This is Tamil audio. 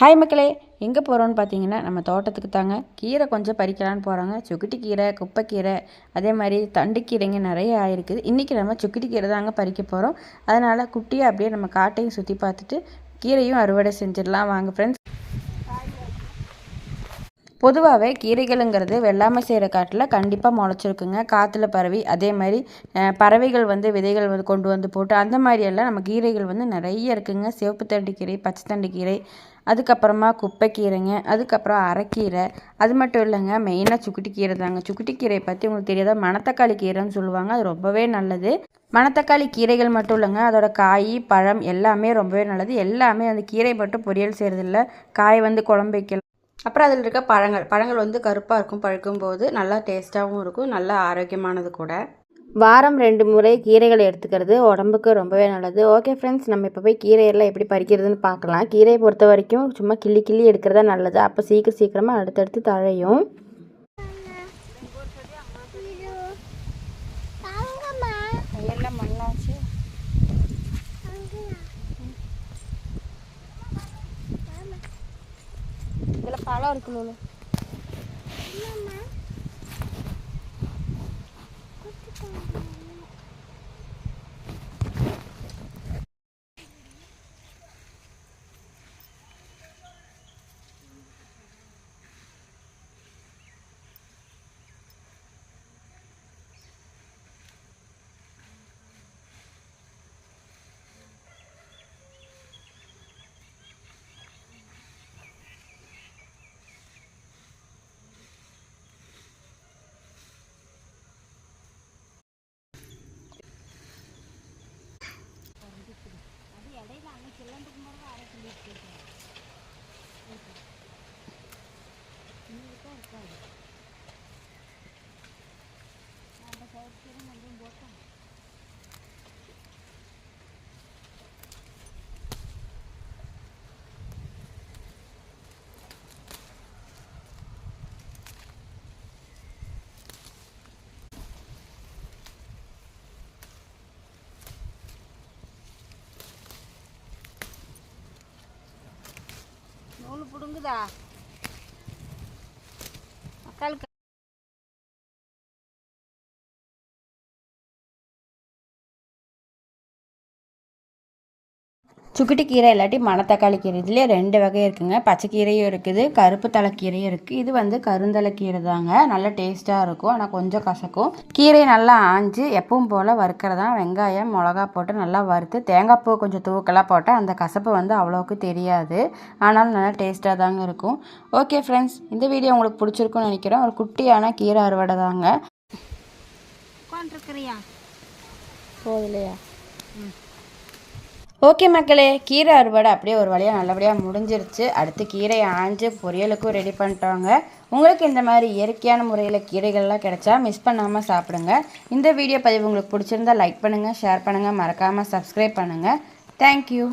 ஹாய் மக்களே எங்கே போகிறோன்னு பார்த்தீங்கன்னா நம்ம தோட்டத்துக்கு தாங்க. கீரை கொஞ்சம் பறிக்கலான்னு போகிறாங்க சுக்கிட்டி கீரை குப்பைக்கீரை அதே மாதிரி தண்டுக்கீரைங்க நிறைய ஆயிருக்குது. இன்றைக்கி நம்ம சுக்கிட்டி கீரை தாங்க பறிக்க போகிறோம் அதனால் குட்டியை அப்படியே நம்ம காட்டையும் சுற்றி பார்த்துட்டு கீரையும் அறுவடை செஞ்சிடலாம். வாங்க ஃப்ரெண்ட்ஸ் பொதுவாகவே கீரைகளுங்கிறது வெள்ளாமை செய்கிற காட்டில் கண்டிப்பாக முளைச்சிருக்குங்க. காற்றுல பரவி அதே மாதிரி பறவைகள் வந்து விதைகள் வந்து கொண்டு வந்து போட்டு அந்த மாதிரியெல்லாம் நம்ம கீரைகள் வந்து நிறைய இருக்குங்க. சிவப்பு தண்டு கீரை பச்சை தண்டு கீரை அதுக்கப்புறமா குப்பைக்கீரைங்க அதுக்கப்புறம் அரைக்கீரை. அது மட்டும் இல்லைங்க மெயினாக சுக்குட்டி கீரை தாங்க. சுக்குட்டி கீரையை பற்றி உங்களுக்கு தெரியாத? மணத்தக்காளி கீரைன்னு சொல்லுவாங்க. அது ரொம்பவே நல்லது. மணத்தக்காளி கீரைகள் மட்டும் இல்லைங்க அதோட காய் பழம் எல்லாமே ரொம்பவே நல்லது. எல்லாமே அந்த கீரை மட்டும் பொரியல் செய்கிறதில்ல காய் வந்து குழம்பு வைக்கலாம் அப்புறம் அதில் இருக்க பழங்கள். பழங்கள் வந்து கருப்பாக இருக்கும் பழுக்கும்போது நல்லா டேஸ்ட்டாகவும் இருக்கும் நல்லா ஆரோக்கியமானது கூட. வாரம் ரெண்டு முறை கீரைகளை எடுத்துக்கிறது உடம்புக்கு ரொம்பவே நல்லது. ஓகே ஃப்ரெண்ட்ஸ் நம்ம இப்போ போய் கீரையெல்லாம் எப்படி பறிக்கிறதுன்னு பார்க்கலாம். கீரையை பொறுத்த வரைக்கும் சும்மா கிள்ளி கிள்ளி எடுக்கிறதா நல்லது. அப்போ சீக்கிரம் சீக்கிரமாக அடுத்தடுத்து தழையும். இதில் 哎，那你只能等明天了。पुडुंग दा சுக்குட்டி கீரை இல்லாட்டி மணத்தக்காளி கீரை. இதுலேயே ரெண்டு வகை இருக்குங்க. பச்சைக்கீரையும் இருக்குது கருப்பு தலைக்கீரையும் இருக்குது இது வந்து கருந்தலைக்கீரை தாங்க. நல்ல டேஸ்ட்டாக இருக்கும். ஆனால் கொஞ்சம் கசக்கும். கீரையை நல்லா ஆஞ்சு எப்பவும் போல் வறுக்கிறதா. வெங்காயம் மிளகா போட்டு நல்லா வறுத்து தேங்காய் பூ கொஞ்சம் தூக்கலாக போட்டால் அந்த கசப்பு வந்து அவ்வளோவுக்கு தெரியாது. ஆனாலும் நல்லா டேஸ்ட்டாக தாங்க இருக்கும். ஓகே ஃப்ரெண்ட்ஸ் இந்த வீடியோ உங்களுக்கு பிடிச்சிருக்குன்னு நினைக்கிறேன். ஒரு குட்டியான கீரை அறுவடை தாங்க. உட்காந்துருக்குறியா போகலையா? ஓகே மக்களே கீரை அறுவடை அப்படியே ஒரு வழியாக நல்லபடியாக முடிஞ்சிருச்சு. அடுத்து கீரையை ஆஞ்சு பொரியலுக்கும் ரெடி பண்ணிட்டோங்க. உங்களுக்கு இந்த மாதிரி இயற்கையான முறையில் கீரைகள்லாம் கிடைச்சா மிஸ் பண்ணாமல் சாப்பிடுங்க. இந்த வீடியோ பதிவு உங்களுக்கு பிடிச்சிருந்தா லைக் பண்ணுங்கள் ஷேர் பண்ணுங்கள் மறக்காமல் சப்ஸ்கிரைப் பண்ணுங்கள் தேங்க்யூ